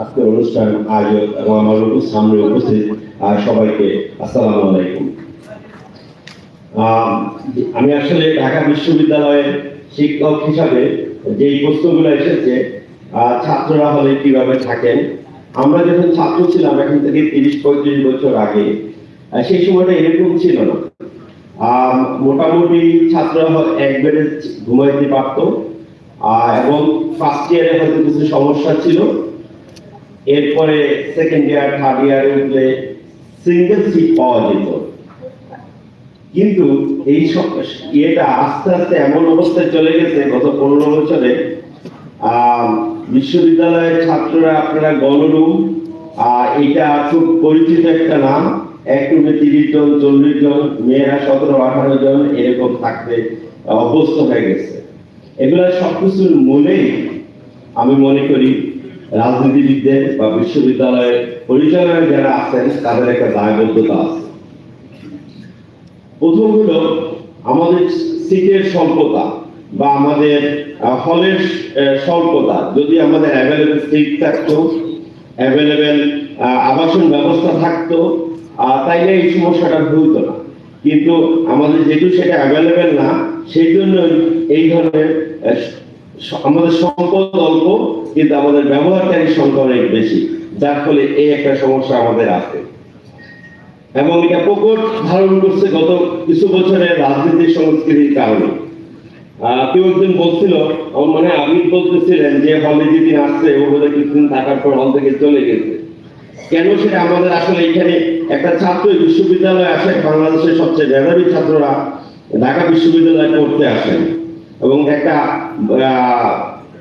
আজকের অনুষ্ঠান আয়োজক এবং আমার সামনে উপস্থিত সবাইকে আসসালামু আলাইকুম। আমি আসলে ঢাকা বিশ্ববিদ্যালয়ের শিক্ষক হিসাবে যে প্রশ্নগুলো এসেছে ছাত্ররা হলে কীভাবে থাকেন, আমরা যখন ছাত্র ছিলাম এখন থেকে তিরিশ, পঁয়ত্রিশ বছর আগে সেই সময়টা এরকম ছিল না। মোটামুটি ছাত্ররা এক বেডে ঘুমাইতে পারতো এবং ফার্স্ট ইয়ারে হয়তো কিছু সমস্যা ছিল এরপরে সেকেন্ড ইয়ার থার্ড ইয়ারে উঠলে সিঙ্গেল সিট পাওয়া যেত। কিন্তু এই ইয়েটা আস্তে আস্তে এমন অবস্থায় চলে গেছে, গত পনেরো বছরে বিশ্ববিদ্যালয়ের ছাত্ররা আপনারা গণরুম এটা খুব পরিচিত একটা নাম, এক রুমে তিরিশ জন, চল্লিশ জন, মেয়েরা সতেরো, আঠারো জন এরকম থাকতে অভ্যস্ত হয়ে গেছে। এগুলো সবকিছুর মূলেই আমি মনে করি রাজনীতিবিদদের বা বিশ্ববিদ্যালয়ের পরিচালনায় যারা আছেন, তাদের একটা দায়বদ্ধতা আছে। প্রথম হলো আমাদের সিটের স্বল্পতা বা আমাদের হলের স্বল্পতা। যদি আমাদের অ্যাভেলেবেল সিট থাকতো অ্যাভেলেবেল আবাসন ব্যবস্থা থাকতো তাইলে এই সমস্যাটা হতো না। কিন্তু আমাদের যেহেতু সেটা অ্যাভেলেবেল না, সেই জন্য এই ধরনের আমাদের সম্পদ অল্প, কিন্তু আমাদের ব্যবহারকারীর সংখ্যা অনেক বেশি, যার ফলে এই একটা সমস্যা আমাদের আছে। এবং এটা প্রকট ধারণ করছে গত কিছু বছরের রাজনীতির সংস্কৃতির কারণে। কেউ একজন বলছিল আমার মনে বলতেছিলেন যে হলে যেদিন আসছে, ও বোধহয় কিছুদিন থাকার পর হল থেকে চলে গেছে। কেন সেটা আমাদের আসলে এখানে একটা ছাত্র বিশ্ববিদ্যালয়ে আসে, বাংলাদেশের সবচেয়ে মেধাবী ছাত্ররা ঢাকা বিশ্ববিদ্যালয়ে পড়তে আসেন। এবং একটা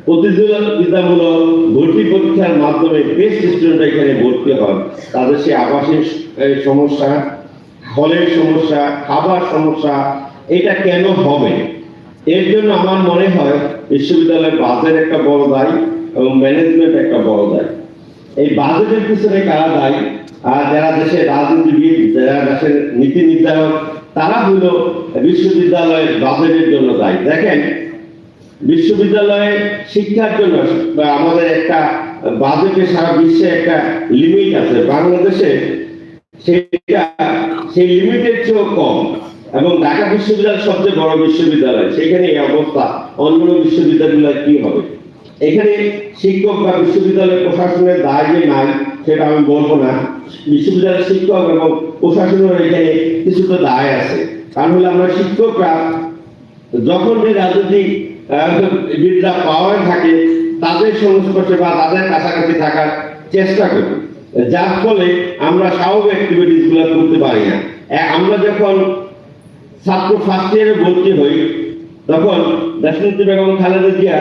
প্রতিযোগিতামূলক ভর্তি পরীক্ষার মাধ্যমে বেস্ট স্টুডেন্ট এখানে ভর্তি হয় তাদের সেই আবাসিক সমস্যা, হলের সমস্যা, খাবার সমস্যা, এটা কেন হবে? এর জন্য আমার মনে হয় বিশ্ববিদ্যালয়ের বাজেট একটা বড় দায় এবং ম্যানেজমেন্ট একটা বড় দায়। এই বাজেটের পিছনে কারা দায়ী? আর যারা দেশের রাজনীতিবিদ, যারা দেশের নীতি নির্ধারক, তারা হলো বিশ্ববিদ্যালয়ের বাজেটের জন্য দায়ী। দেখেন বিশ্ববিদ্যালয়ে শিক্ষার জন্য আমাদের একটা বাজেটে সারা বিশ্বে একটা লিমিট আছে। বাংলাদেশে সেটা, সেই লিমিটের চেয়েও কম। এবং ঢাকা বিশ্ববিদ্যালয় সবচেয়ে বড় বিশ্ববিদ্যালয়। সেখানে এই অবস্থা। অন্য বিশ্ববিদ্যালয় কি হবে? এখানে শিক্ষক বা বিশ্ববিদ্যালয় প্রশাসনের দায় যে নাই, সেটা আমি বলব না। বিশ্ববিদ্যালয়ের শিক্ষক এবং প্রশাসনের এখানে কিছুটা দায় আছে। কারণ হলো আমরা শিক্ষকরা, যখন যে রাজনৈতিক বিদ্যা পাওয়ার থাকে, তাদের সংস্পর্শে বা তাদের কাছাকাছি থাকার চেষ্টা করি। যার ফলে আমরা স্বাভাবিক অ্যাক্টিভিটিসগুলো করতে পারি না। আমরা যখন ছাত্র ফার্স্ট ইয়ারে ভর্তি হই, তখন দেশনেত্রী বেগম খালেদা জিয়া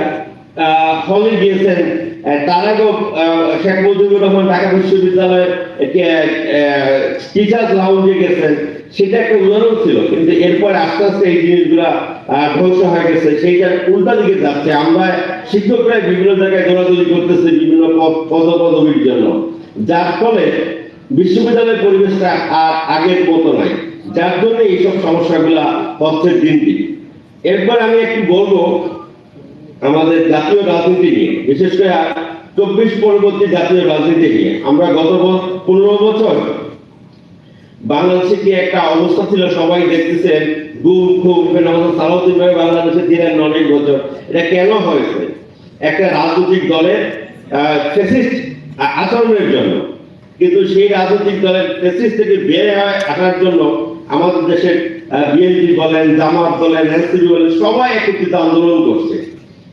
হলে গিয়েছেন। তার আগেও শেখ মুজিবুর রহমান ঢাকা বিশ্ববিদ্যালয়ে টিচার্স লাউঞ্জে গেছেন। সেটা একটা উদাহরণ ছিল, কিন্তু এরপর আস্তে আস্তে এই জিনিসগুলা ধ্বংস হয়ে গেছে। সেইটা উল্টা দিকে যাচ্ছে। আমরা শিক্ষকরা বিভিন্ন জায়গায় দৌড়াদৌড়ি করতেছে বিভিন্ন পদ- পদপদবীর জন্য। যার ফলে বিশ্ববিদ্যালয়ের পরিবেশটা আর আগের মতো নয় যার জন্য এইসব সমস্যাগুলা হচ্ছে দিন দিন। এরপর আমি একটু বলব, আমাদের জাতীয় রাজনীতি নিয়ে, বিশেষ করে চব্বিশ পরবর্তী জাতীয় রাজনীতি নিয়ে। আমরা গত পনেরো বছর বাংলাদেশে কি একটা অবস্থা ছিল? সবাই দেখতেছেন গুম এখানে সালাউদ্দিন ভাই বাংলাদেশে ছিলেন অনেক বছর এটা কেন হয়েছে? একটা রাজনৈতিক দলের আচরণের জন্য। কিন্তু সেই রাজনৈতিক দলের ফেসিস্ট থেকে বের হয়ে আসার জন্য আমাদের দেশের বিএনপি বলেন, জামাত বলেন, এনসিপি বলেন, সবাই একত্রিত আন্দোলন করছে।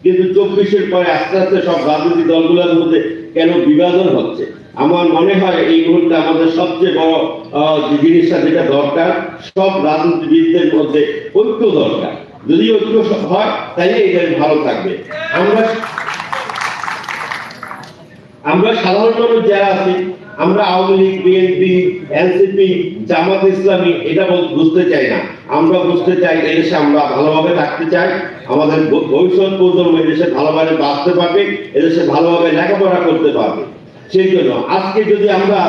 কিন্তু চব্বিশের পরে আস্তে আস্তে সব রাজনৈতিক দলগুলোর মধ্যে কেন বিভাজন হচ্ছে? আমার মনে হয় এই মুহূর্তে আমাদের সবচেয়ে বড় জিনিসটা যেটা দরকার, সব রাজনীতিবিদদের মধ্যে ঐক্য দরকার। যদি ঐক্য হয় তাহলে এটা ভালো থাকবে। আমরা আমরা সাধারণ মানুষ যারা আছি, আমরা আওয়ামী লীগ, বিএনপি, এনসিপি, জামাত ইসলামী, এটা বল- বুঝতে চাই না। আমরা বুঝতে চাই এদেশে আমরা ভালোভাবে থাকতে চাই। আমাদের ভবিষ্যৎ প্রজন্ম এদেশে ভালোভাবে বাঁচতে পারবে এদেশে ভালোভাবে লেখাপড়া করতে পারবে। সেই জন্য আজকে যদি আমরা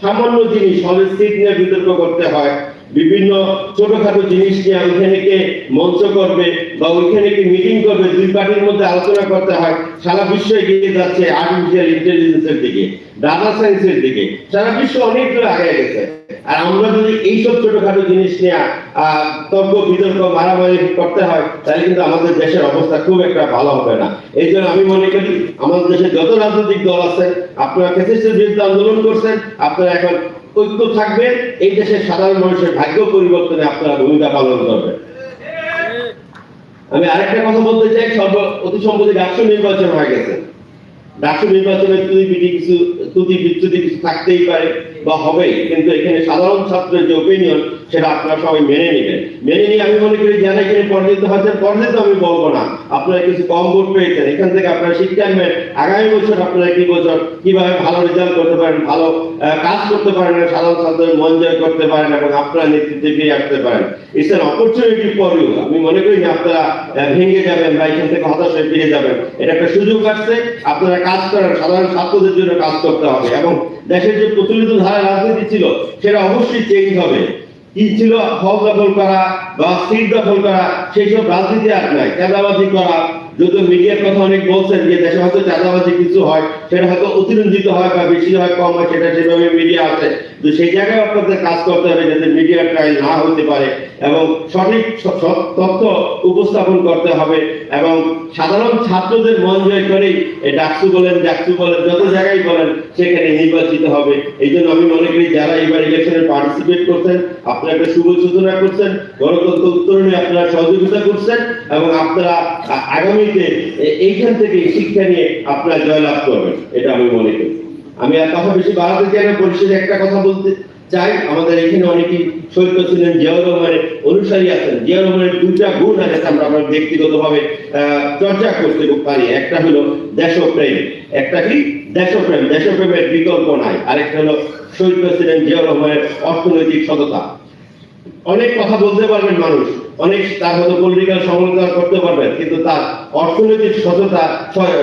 সামান্য জিনিস হলে সিট নিয়ে বিতর্ক করতে হয় বিভিন্ন ছোটখাটো জিনিস নিয়ে ওইখানে কে মঞ্চ করবে বা ওইখানে কি মিটিং করবে, দুই পার্টির মধ্যে আলোচনা করতে হয়, সারা বিশ্ব এগিয়ে যাচ্ছে আর্টিফিশিয়াল ইন্টেলিজেন্সের দিকে ডাটা সায়েন্সের দিকে। সারা বিশ্ব অনেক দূর আগে গেছে। আর আমরা যদি এইসব ছোটখাটো জিনিস নিয়ে তর্ক, বিতর্ক, মারামারি করতে হয়, তাহলে কিন্তু আমাদের দেশের অবস্থা খুব একটা ভালো হবে না। এই জন্য আমি মনে করি, আমাদের দেশে যত রাজনৈতিক দল আছে, আপনারা ফ্যাসিস্টের বিরুদ্ধে আন্দোলন করছেন, আপনারা এখন ঐক্য থাকবে, এই দেশের সাধারণ মানুষের ভাগ্য পরিবর্তনে আপনারা ভূমিকা পালন করবেন। আমি আরেকটা কথা বলতে চাই, সর্ব অতি সম্প্রতি ডাকসু নির্বাচন হয়ে গেছে। রাষ্ট্র নির্বাচনের ত্রুটি, কিছু ত্রুটি, বিচ্যুতি কিছু থাকতেই পারে। বা হবেই, কিন্তু এখানে সাধারণ ছাত্রের যে ওপিনিয়ন সেটা আপনারা সবাই মেনে নেবেন। মেনে নিয়ে আমি মনে করি যারা এখানে পরাজিত হয়েছে পরাজিত আমি বলব না। আপনারা কিছু কম ভোট পেয়েছেন, এখান থেকে আপনারা শিক্ষা নেবেন। আগামী বছর আপনারা কি বছর, কীভাবে ভালো রেজাল্ট করতে পারেন, ভালো কাজ করতে পারেন, সাধারণ ছাত্রের মন জয় করতে পারেন এবং আপনারা নেতৃত্বে ফিরে আসতে পারেন। It's an opportunity for you আমি মনে করি না আপনারা ভেঙে যাবেন বা এখান থেকে হতাশ হয়ে ফিরে যাবেন। এটা একটা সুযোগ আসছে। আপনারা কাজ করেন, সাধারণ ছাত্রদের জন্য কাজ করতে হবে এবং দেশের যে প্রচলিত ধারা রাজনীতি ছিল, সেটা অবশ্যই চেঞ্জ হবে। কি ছিল? হল দখল করা বা সিট দখল করা সেই সব রাজনীতি আর নাই। চাঁদাবাজি করা যদিও মিডিয়ার কথা অনেক বলছেন যে দেশে হয়তো চাঁদাবাজি কিছু হয়, সেটা হয়তো অতিরঞ্জিত হয় বা বেশি হয়, কম হয়, সেটা সেভাবে মিডিয়া আছে। তো সেই জায়গায় আপনাদের কাজ করতে হবে যাতে মিডিয়া ট্রায়াল না হতে পারে এবং সঠিক তথ্য উপস্থাপন করতে হবে এবং সাধারণ ছাত্রদের মন জয় করেই এই ডাকসু বলেন ডাকসু বলেন, যত জায়গায় বলেন, সেখানে নির্বাচিত হবে। এই জন্য আমি মনে করি যারা এবার ইলেকশনে পার্টিসিপেট করছেন, আপনারা একটা শুভ সূচনা করছেন, গণতন্ত্র উত্তরণে আপনারা সহযোগিতা করছেন এবং আপনারা আ- এইখান থেকে শিক্ষা নিয়ে আপনারা জয়লাভ করবেন, এটা আমি মনে করি। আমি আর কথা বেশি বাড়াতে চাই না একটা কথা বলতে চাই। আমাদের এখানে শহীদ ছিলেন, জিয়াউর রহমানের অনুসারী আছেন। রহমানের দুটা গুণ আছে, আমরা আমরা চর্চা করতে পারি। একটা হলো দেশপ্রেম, একটা কি? দেশপ্রেম। দেশপ্রেমের বিকল্প নাই। আরেকটা হলো শহীদ ছিলেন জিয়াউর রহমানের অর্থনৈতিক সততা। অনেক কথা বলতে পারবেন মানুষ, অনেক তার মতো পলিটিক্যাল সমালোচনা করতে পারবেন, কিন্তু তার অর্থনৈতিক সততা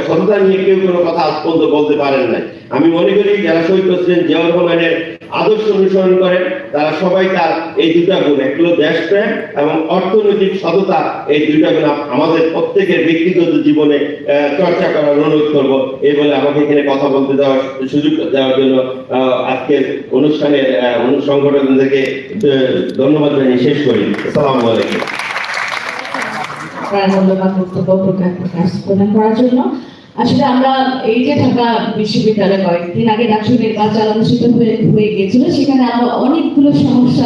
সততা নিয়ে কেউ কোনো কথা আজ পর্যন্ত বলতে পারেন নাই। আমি মনে করি যারা শহীদ প্রেসিডেন্ট জিয়াউর রহমানের আদর্শ অনুসরণ করেন তারা সবাই তার এই দুটা গুণ। এক হলো দেশপ্রেম এবং অর্থনৈতিক সততা, এই দুইটা গুণ আমাদের প্রত্যেকের ব্যক্তিগত জীবনে চর্চা করার অনুরোধ করব। এই বলে আমাকে এখানে কথা বলতে দেওয়ার সুযোগ দেওয়ার জন্য আজকের অনুষ্ঠানের সংগঠনদেরকে ধন্যবাদ জানিয়ে শেষ করি। আসসালামু আলাইকুম। আপনার বক্তব্য প্রকাশ করার জন্য। আসলে আমরা এই যে ঢাকা বিশ্ববিদ্যালয়ে কয়েকদিন আগে ডাকসু নির্বাচন অনুষ্ঠিত হয়ে হয়ে গিয়েছিল, সেখানে আমরা অনেকগুলো সমস্যা